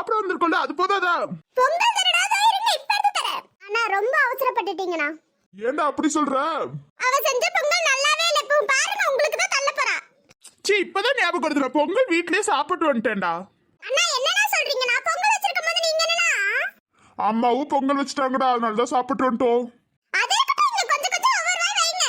சாப்பிட வந்திருக்கோம்ல அது போதாதா பொங்கல் தரடா அதோ இருங்க இப்ப எடுத்து தரேன். அண்ணா ரொம்ப அவசரப்பட்டுட்டீங்கண்ணா. ஏன்டா அப்படி சொல்ற? அவ செஞ்ச பொங்கல் நல்லாவே இல்ல இப்போ பாருங்க உங்களுக்கு தான் தள்ள போறா. சீ இப்பதான் ஞாபகம் வருதுடா பொங்கல் வீட்லயே சாப்பிட்டு வந்துட்டேன்டா. அண்ணா என்னண்ணா சொல்றீங்க நான் பொங்கல் வச்சிருக்கும் போது நீங்க என்னண்ணா அம்மாவும் பொங்கல் வச்சுட்டாங்கடா அதனால தான் சாப்பிட்டு வந்துட்டோம். அது இருக்கட்டும் இங்க கொஞ்சம் கொஞ்சம் ஒவ்வொரு வாய் வைங்க.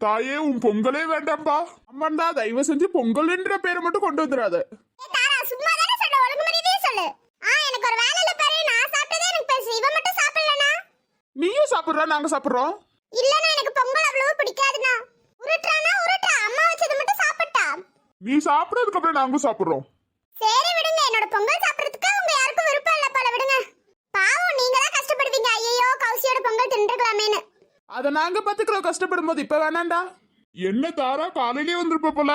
தாயே உன் பொங்கலே வேண்டாம்பா. அம்மாண்டா தயவு செஞ்சு பொங்கல்ன்ற பேரை மட்டும் கொண்டு வந்துடாத ஏ தாரா சும்மா தானே சொல்ல ஒழுங்கு மரியாதையே சொல்லு ஆ எனக்கு ஒரு வேலை இல்ல பாரு நான் சாப்பிட்டதே எனக்கு பெருசு இவ மட்டும் சாப்பிடலனா நீயும் சாப்பிடுறா நாங்க சாப்பிடுறோம். இல்லனா எனக்கு பொங்கல் அவ்வளவு பிடிக்காதுண்ணா. உருட்டுறானா உருட்டா அம்மா வச்சது மட்டும் சாப்பிட்டா. நீ சாப்பிடறதுக்கு அப்புறம் நாங்களும் சாப்பிடுறோம். சரி விடுங்க என்னோட பொங்கல் சாப்பிடறதுக்கு உங்க யாருக்கும் விருப்பம் இல்ல போல விடுங்க. பாவம் நீங்க தான் கஷ்டப்படுவீங்க. ஐயோ கௌசியோட பொங்கல் தின்றுக்கலாமேன்னு. அத நாங்க பாத்துக்கிறோம் கஷ்டப்படும் போது இப்ப வேணாண்டா. என்ன தாரா காலையிலே வந்திருப்ப போல?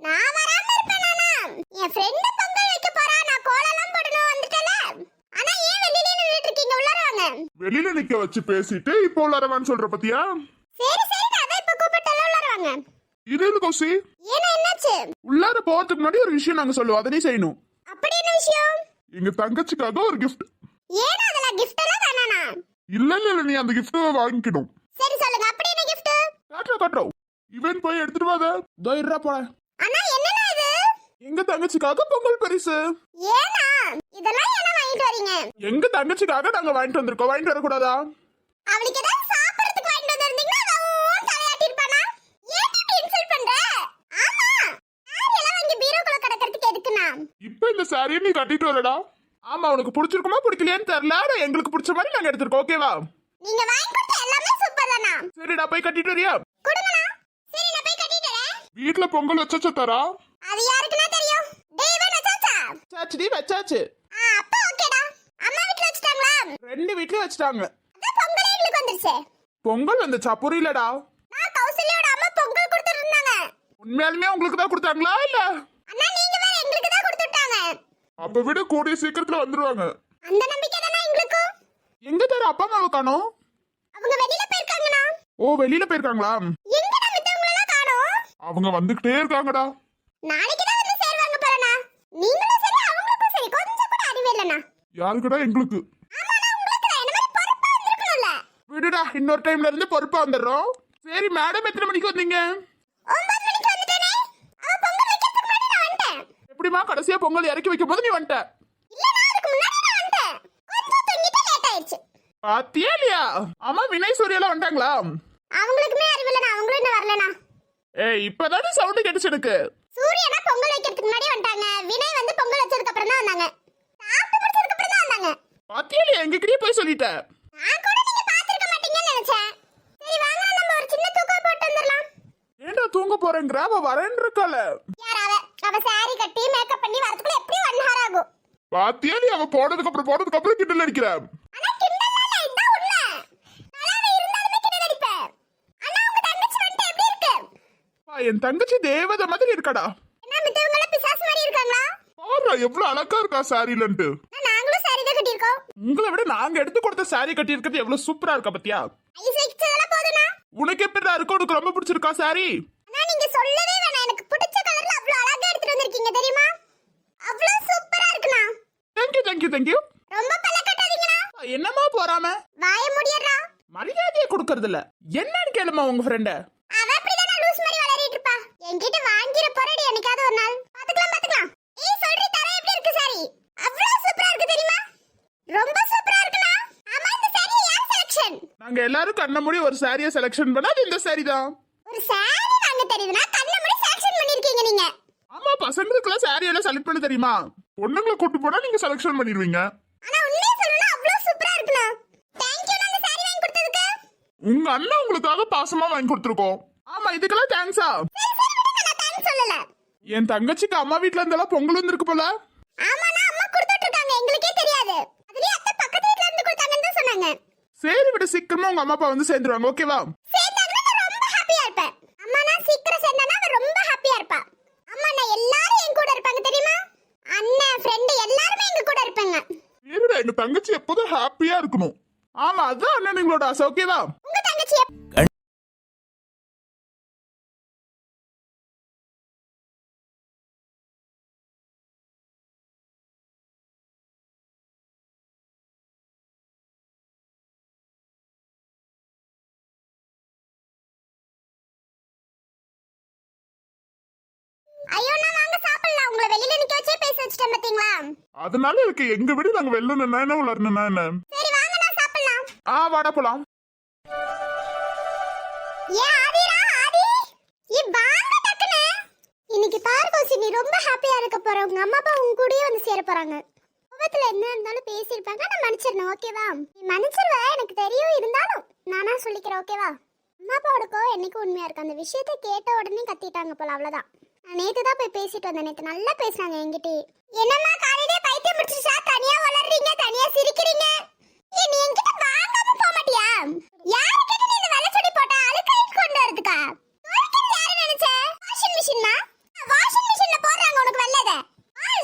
நான் வராம இருப்பேன் நானா என் ஃப்ரெண்ட் பொங்கல் வைக்க போறா நான் கோலம்லாம் போடணும் வந்துட்டல ஆனா ஏன் வெளியில நின்னுட்டு வெளியில நிக்க வச்சு பேசிட்டு இப்போ உள்ளரவான்னு சொல்ற பத்தியா? சரி சரி அதான் இப்ப கூப்பிட்டல உள்ளார வாங்க இது என்ன கௌசி? ஏன்னா என்னாச்சு? உள்ளார போறதுக்கு முன்னாடி ஒரு விஷயம் நாங்க சொல்லுவோம். அதனே செய்யணும். அப்படி என்ன விஷயம்? எங்க தங்கச்சிக்காக ஒரு gift. ஏன்னா அதெல்லாம் கிஃப்ட் எல்லாம் வேணானா? இல்ல இல்ல இல்ல நீ அந்த gift வாங்கிக்கணும். சரி சொல்லுங்க. அப்படி என்ன கிஃப்ட் காட்டுறோம் காட்டுறோம் இவன் போய் எடுத்துட்டு வாத இதோ இருடா போல அண்ணா என்னண்ணா இது? எங்க தங்கச்சிக்காக பொங்கல் பரிசு. ஏனா இதெல்லாம் வரீங்க எங்க தங்கச்சிக்காக நாங்க வாங்கிட்டு வந்திருக்கோம். வாங்கிட்டு வரக்கூடாதா? அவளுக்கு ஏதாவது சாப்பிடறதுக்கு வாங்கிட்டு வந்திருந்தீங்கன்னா தலையாட்டி இருப்பானா ஏன் இப்படி இன்சல்ட் பண்ற? ஆமா. சாரி எல்லாம் வாங்கி பீரோக்குள்ள கிடக்கிறதுக்கு எதுக்குண்ணா இப்ப இந்த சாரியை நீ கட்டிட்டு வரடா. ஆமா உனக்கு பிடிச்சிருக்குமா பிடிக்கலையான்னு தெரியல. ஆனா எங்களுக்கு பிடிச்ச மாதிரி நாங்க எடுத்திருக்கோம். ஓகேவா நீங்க வாங்கி கொடுத்த எல்லாமே சூப்பர் தானா? சரிடா போய் கட்டிட்டு வரியா? சரி நான் போய் கட்டிட்டு வரேன். வீட்ல பொங்கல் வச்சா தரா? அது யாருக்குன்னா தெரியும்? டேய் இவன் வச்சாச்சா? சாச்சுடி வச்சாச்சு ஆ அப்ப ஓகேடா அம்மா வீட்ல வச்சிட்டாங்களா ரெண்டு வீட்லயும் வச்சுட்டாங்க. பொங்கலே எங்களுக்கு வந்துருச்சு. பொங்கல் வந்துச்சா? புரியலடா. நான் கௌசல்யோட அம்மா பொங்கல் கொடுத்துட்டு இருந்தாங்க உண்மையாலுமே உங்களுக்கு தான் கொடுத்தாங்களா இல்ல? அண்ணா நீங்க வேற எங்களுக்கு தான் கொடுத்து விட்டாங்க அப்ப விட கூடிய சீக்கிரத்துல வந்துருவாங்க. அந்த நம்பிக்கை தானே எங்களுக்கும்? எங்க தர அப்பா அம்மாவை காணோம்? அவங்க வெளியில போயிருக்காங்கண்ணா. ஓ வெளியில போயிருக்காங்களா? எங்கடா மித்தவங்களெல்லாம் காணோம்? அவங்க வந்துகிட்டே இருக்காங்கடா. நாளைக்கு தான் வந்து சேருவாங்க போறண்ணா நீங்களும் சரி அவங்களுக்கும் சரி. கொஞ்சம் கூட அறிவு இல்லைண்ணா. யாருக்குடா எங்களுக்கு ஆமாண்ணா உங்களுக்கு தான் என்ன மாதிரி பொறுப்பா இருந்திருக்கணும்ல விடுடா இன்னொரு டைம்ல இருந்து பொறுப்பா வந்துடுறோம். சரி மேடம் எத்தனை மணிக்கு வந்தீங்க? எப்படிமா கடைசியா பொங்கல் இறக்கி வைக்கும் போது நீ வந்துட்ட? பாத்தியா இல்லையா? ஆமா வினய் சூர்யாலாம் வந்துட்டாங்களா? அவங்களுக்குமே அறிவு இல்லைண்ணா அவங்களும் இன்னும் வரலண்ணா. ஏய் இப்பதானே சவுண்ட் கேட்டுச்சு எனக்கு. சூரியனா பொங்கல் வைக்கிறதுக்கு முன்னாடி வந்துட்டாங்க. வினய் வந்து பொங்கல் வச்சதுக்கு அப்புறம் தான் வந்தாங்க. சாப்பிட்டு முடிச்சதுக்கு அப்புறம் தான் வந்தாங்க. பாத்தியா இல்லையா? எங்ககிட்டயே போய் சொல்லிட்ட நான் கூட நீங்க பாத்திருக்க மாட்டீங்கன்னு நினைச்சேன் சரி வாங்க நம்ம ஒரு சின்ன தூக்கம் போட்டு வந்துடலாம் ஏன்டா தூங்க போறேங்கிற அவ வரேன்னு இருக்கால. அவ சாரி கட்டி மேக்கப் பண்ணி வரதுக்குள்ள எப்படியும் ஒன் ஹவர் ஆகும். பாத்தியா நீ அவ போனதுக்கு அப்புறம் போனதுக்கு அப்புறம் கிண்டல் அடிக்கிற? ஆனா கிண்டல் இல்ல இதான் உண்மை நல்லாவே இருந்தாலுமே கிண்டல் அடிப்பேன். ஆனா உங்க தங்கச்சி வந்துட்டு எப்படி இருக்கு? பா, என் தங்கச்சி தேவதை மாதிரி இருக்காடா. என்ன மித்தவங்க எல்லாம் பிசாசு மாதிரி இருக்காங்களா? பாரு எவ்வளவு அழகா இருக்கா சாரிலன்ட்டு நாங்களும் சாரி தான் கட்டியிருக்கோம். உங்களை விட நாங்க எடுத்து கொடுத்த சாரி கட்டி இருக்கிறது எவ்வளவு சூப்பரா இருக்கா பத்தியா? ஐஸ் வச்சதெல்லாம் போதும்னா உனக்கு எப்படி இருக்கும் உனக்கு ரொம்ப பிடிச்சிருக்கா சாரி நீங்க சொல்லவே வேணாம். எனக்கு பிடிச்ச கலர்ல அவ்வளவு அழகா எடுத்துட்டு வந்திருக்கீங்க தெரியுமா? அவ்வளவு சூப்பரா இருக்குண்ணா தேங்க்யூ தேங்க்யூ தேங்க்யூ ரொம்ப பல்ல கட்டாதீங்கண்ணா என்னமா போறாம? வாய முடியறா மரியாதையை கொடுக்கறது இல்ல என்னன்னு கேளுமா உங்க ஃப்ரெண்ட அவ அப்படிதானே லூஸ் மாதிரி வளரிட்டு இருப்பா. என்கிட்ட வாங்கிற போறடி என்னைக்காவது ஒரு நாள். பாத்துக்கலாம் பாத்துக்கலாம். ஏய் சொல்றி தர எப்படி இருக்கு சாரி? அவ்வளவு சூப்பரா இருக்கு தெரியுமா? ரொம்ப சூப்பரா இருக்குண்ணா ஆமா இந்த சாரி யார் செலக்ஷன் நாங்க எல்லாரும் கண்ண மூடி ஒரு சாரியை செலக்ஷன் பண்ணா அது இந்த சாரி தான். ஒரு சாரி வாங்க தெரியுதுன்னா கண்ண மூடி செலக்ஷன் பண்ணிருக்கீங்க நீங்க. ஆமா பசங்களுக்குலாம் சாரி எல்லாம் செலக்ட் பண்ண தெரியுமா? பொண்ணுங்களை கூட்டு போனா நீங்க செலக்ஷன் பண்ணிடுவீங்க. ஆனா உண்மையை சொல்லணும்னா அவ்வளவு சூப்பரா இருக்குண்ணா தேங்க்யூ இந்த சாரி வாங்கி கொடுத்ததுக்கு. உங்க அண்ணன் உங்களுக்காக பாசமா வாங்கி கொடுத்துருக்கோம். ஆமா இதுக்கெல்லாம் தேங்க்ஸா சரி சரி விடுங்க நான் தேங்க்ஸ் சொல்லல. என் தங்கச்சிக்கு அம்மா வீட்ல இருந்தெல்லாம் பொங்கல் வந்திருக்கு போல. ஆமாண்ணா அம்மா கொடுத்துட்டு இருக்காங்க எங்களுக்கே தெரியாது. அதுலயே அத்தை பக்கத்து வீட்ல இருந்து கொடுத்தாங்கன்னு தான் சொன்னாங்க. சரி விட சீக்கிரமா உங்க அம்மா அப்பா வந்து சேர்ந்துருவாங்க ஓகேவா சேர்ந்தாங்கன்னா நான் ரொம்ப ஹாப்பியா இருப்பேன் அம்மா நான் சீக்கிரம் சேர்ந்தானா அவ ரொம்ப ஹாப்பியா இருப்பா. அம்மா நான் எல்லாரும் என் கூட இருப்பாங்க தெரியுமா? அண்ணன் ஃப்ரெண்டு எல்லாருமே எங்க கூட இருப்பாங்க. சரிடா எங்க தங்கச்சி எப்போதும் ஹாப்பியா இருக்கணும். ஆமா அதான் அண்ணனுங்களோட ஆசை ஓகேவா உங்க தங்கச்சி ஆரம்பிச்சிட்டேன் பாத்தீங்களா? அதனால இருக்கு எங்க வீடு நாங்க வெளில நின்னா என்ன? சரி வாங்க நான் சாப்பிடலாம். ஆ வாடா போலாம். ஏ ஆதிரா ஆதி! இ வாங்க டக்குனு இன்னைக்கு பாரு கோசி நீ ரொம்ப ஹாப்பியா இருக்க போற. உங்க அம்மா அப்பா உங்க கூடயே வந்து சேர போறாங்க. கோபத்துல என்ன இருந்தாலும் பேசியிருப்பாங்க. நான் மன்னிச்சிடணும் ஓகேவா? நீ மன்னிச்சிருவ எனக்கு தெரியும் இருந்தாலும் நானா சொல்லிக்கிறேன் ஓகேவா? அம்மா அப்பாவோட கோவம் என்னைக்கு உண்மையா இருக்கு. அந்த விஷயத்தை கேட்ட உடனே கத்திட்டாங்க போல அவ்வளவுதான். நான் நேத்து தான் போய் பேசிட்டு வந்தேன். நேத்து நல்லா பேசுனாங்க என்கிட்ட என்னம்மா காலையிலே பைத்தியம் முடிச்சிச்சா தனியா வளர்றீங்க தனியா சிரிக்கிறீங்க. ஏய், நீ என்கிட்ட வாங்காம போக மாட்டியா? யாரு கிட்ட நீ இந்த வெள்ளச்சொடி போட்ட? அழுக்காயிட்டு கொண்டு வரதுக்கா? துவைக்கிறது யாரு நினைச்ச? வாஷிங் மிஷினா வாஷிங் மிஷின்ல போடுறாங்க உனக்கு வெள்ளத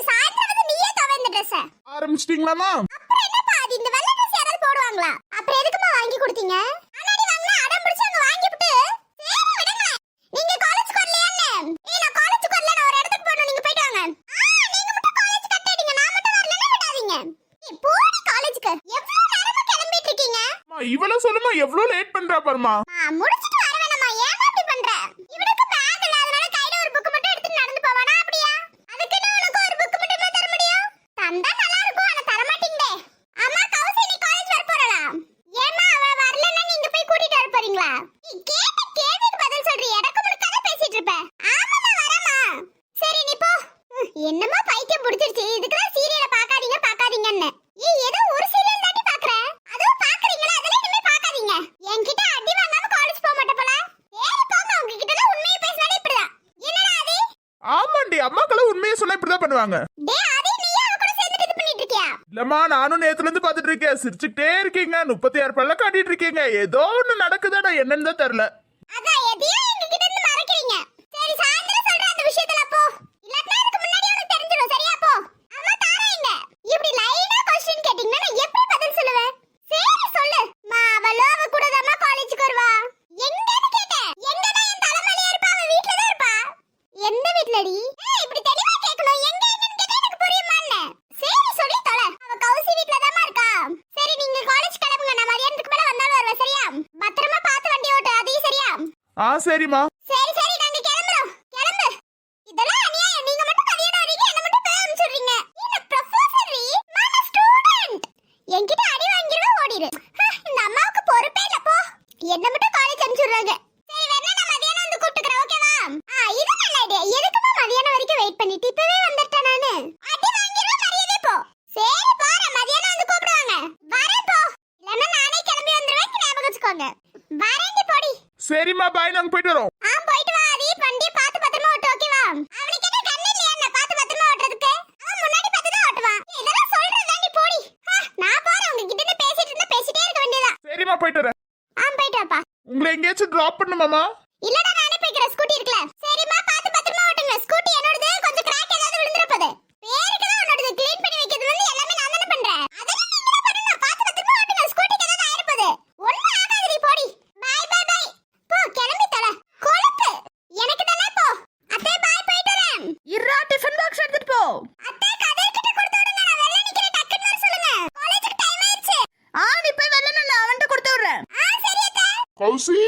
சாயந்தரம் வந்து நீயே துவை இந்த ட்ரெஸ் ஆரம்பிச்சிட்டீங்களாமா அப்புறம் என்னப்பா அது? இந்த வெள்ளை ட்ரெஸ் யாராவது போடுவாங்களா? அப்புறம் எதுக்குமா வாங்கி கொடுத்தீங்க? போடி காலேஜ்க்கு எவ்வளவு நேரமா கிளம்பிட்டு இருக்கீங்க? அம்மா, இவள சொல்லுமா எவ்வளவு லேட் பண்றா பாருமா. ஆ முடிச்சிட்டு வர வேணாமா ஏன் இப்படி பண்ற இவனுக்கு பேக் இல்ல அதனால கையில ஒரு புக் மட்டும் எடுத்து நடந்து போவானா அப்படியா அதுக்கு என்ன உனக்கு ஒரு புக் மட்டும் தான் தர முடியும் தந்தா நல்லா இருக்கும் ஆனா தர மாட்டீங்களே அம்மா கௌசி நீ காலேஜ் வர போறடா ஏமா அவ வரலன்னா நீங்க போய் கூட்டிட்டு வர போறீங்களா நீ கேட்ட கேள்விக்கு பதில் சொல்றீ எடக்கு முடுக்காத பேசிட்டு இருப்ப ஆமாமா வரமா சரி நீ போ ம், என்னமா பைத்தியம் பிடிச்சிருச்சு இதுக்கெல்லாம் சீரியலை பார்க்காதீங்க பார்க்காதீங்கன்னு ஏய் ஏதோ ஒரு சீரியல் தாண்டி பாக்குற அதுவும் பாக்குறீங்களா அதெல்லாம் இனிமே பார்க்காதீங்க என்கிட்ட அடி வாங்காம காலேஜ் போக மாட்ட போல சரி போங்க உங்ககிட்ட எல்லாம் உண்மையை பேசினாலே இப்படிதான் என்னடா ஆதி அம்மாக்களும் உண்மையை சொன்னா இப்படிதான் பண்ணுவாங்க. இல்லம்மா நானும் நேத்துல இருந்து பாத்துட்டு இருக்கேன். சிரிச்சுக்கிட்டே இருக்கீங்க. முப்பத்தி ஆறு பல்ல காட்டிட்டு இருக்கீங்க. ஏதோ ஒண்ணு நடக்குதா நான் என்னன்னு தான் தெரியல. ஆ சரிம்மா. சரி சரி நாங்க கிளம்புறோம். கிளம்பு. இதெல்லாம் அநியாயம். நீங்க மட்டும் கல்யாணம் வரீங்க என்ன மட்டும் போய் அனுப்பிச்சுடுறீங்க. இந்த ப்ரொஃபசர் நான் ஸ்டூடண்ட் என்கிட்ட அடி வாங்கிருவா ஓடிடு இந்த அம்மாவுக்கு பொறுப்பே இல்ல போ. என்ன மட்டும் காலேஜ் அனுப்பிச்சுடுறாங்க. சரி வேணா நான் மதியானம் வந்து கூப்பிட்டுக்கிறேன் ஓகேவா ஆ இது நல்ல ஐடியா எதுக்குமா மதியானம் வரைக்கும் வெயிட் பண்ணிட்டு இப்பவே வந்துட்டேன் நானு? அடி வாங்கிருவா மரியாதை போ. சரி போறேன். மதியானம் வந்து கூப்பிடுவாங்க. வரேன் போ. இல்லைன்னா நானே கிளம்பி வந்துருவேன். ஞாபகம் வச்சுக்கோங்க. வரேன் சரிம்மா பாய் நாங்க போயிட்டு வரோம். ஆ போயிட்டு வா ஆதி வண்டியை பார்த்து பத்திரமா ஓட்டு ஓகேவா அவனுக்கு என்ன கண்ணு இல்லையா என்ன பார்த்து பத்திரமா ஓட்டுறதுக்கு? அவன் முன்னாடி பார்த்து தான் ஓட்டுவான் நீ இதெல்லாம் சொல்றதா நீ போடி நான் போறேன் உங்ககிட்ட இருந்து பேசிட்டு இருந்தா பேசிட்டே இருக்க வேண்டியதா சரிம்மா போயிட்டு வரேன். ஆ போயிட்டு வாப்பா. உங்களை எங்கேயாச்சும் டிராப் பண்ணுமாமா இல்லடா நானே போய்க்கிறேன் ஸ்கூட்டி இருக்குல சரிம்மா பார்த்து பத்திரமா ஓட்டுங்க ஸ்கூட்டி என்னோடது கொஞ்சம் கிராக் ஏதாவது விழுந்துற போகுது பேருக்கு தான் உன்னோடது க்ளீன் பண்ணி வைக்கிறது வந்து எல்லாமே நான் தானே பண்றேன் அதெல்லாம் நீங்க தான் பண்ணணும் பார்த்து பத்திரமா ஓட்டுங்க ஸ்கூட்டிக்கு ஏதாவது ஆயிருப்பது ஒண்ணு ஆகாதடி போடி பை பை பை போ கிளம்பி தல கொழுப்பு எனக்கு தானே போ அத்தை பாய் போயிட்டு வரேன் இருடா டிஃபன் பாக்ஸ் எடுத்துட்டு போ அத்தை கதை கிட்ட கொடுத்து விடுங்க நான் வெளில நிக்கிறேன் டக்குன்னு வர சொல்லுங்க காலேஜுக்கு டைம் ஆயிடுச்சு ஆ நீ போய் வெளில நான் அவன்கிட்ட கொடுத்து விடுறேன் ஆ சரி அத்தை கௌசி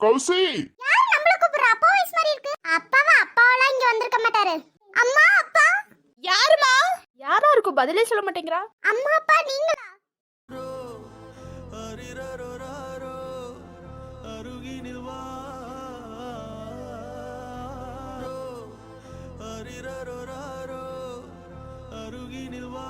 கௌசி யார் நம்மள கூப்பிடுற அப்பா வயசு மாதிரி இருக்கு அப்பாவா அப்பாவெல்லாம் இங்க வந்திருக்க மாட்டாரு அம்மா அப்பா யாருமா இருக்கும் பதிலே சொல்ல மாட்டேங்கிறா? அம்மா அப்பா நீங்களா? அருகினில் வா.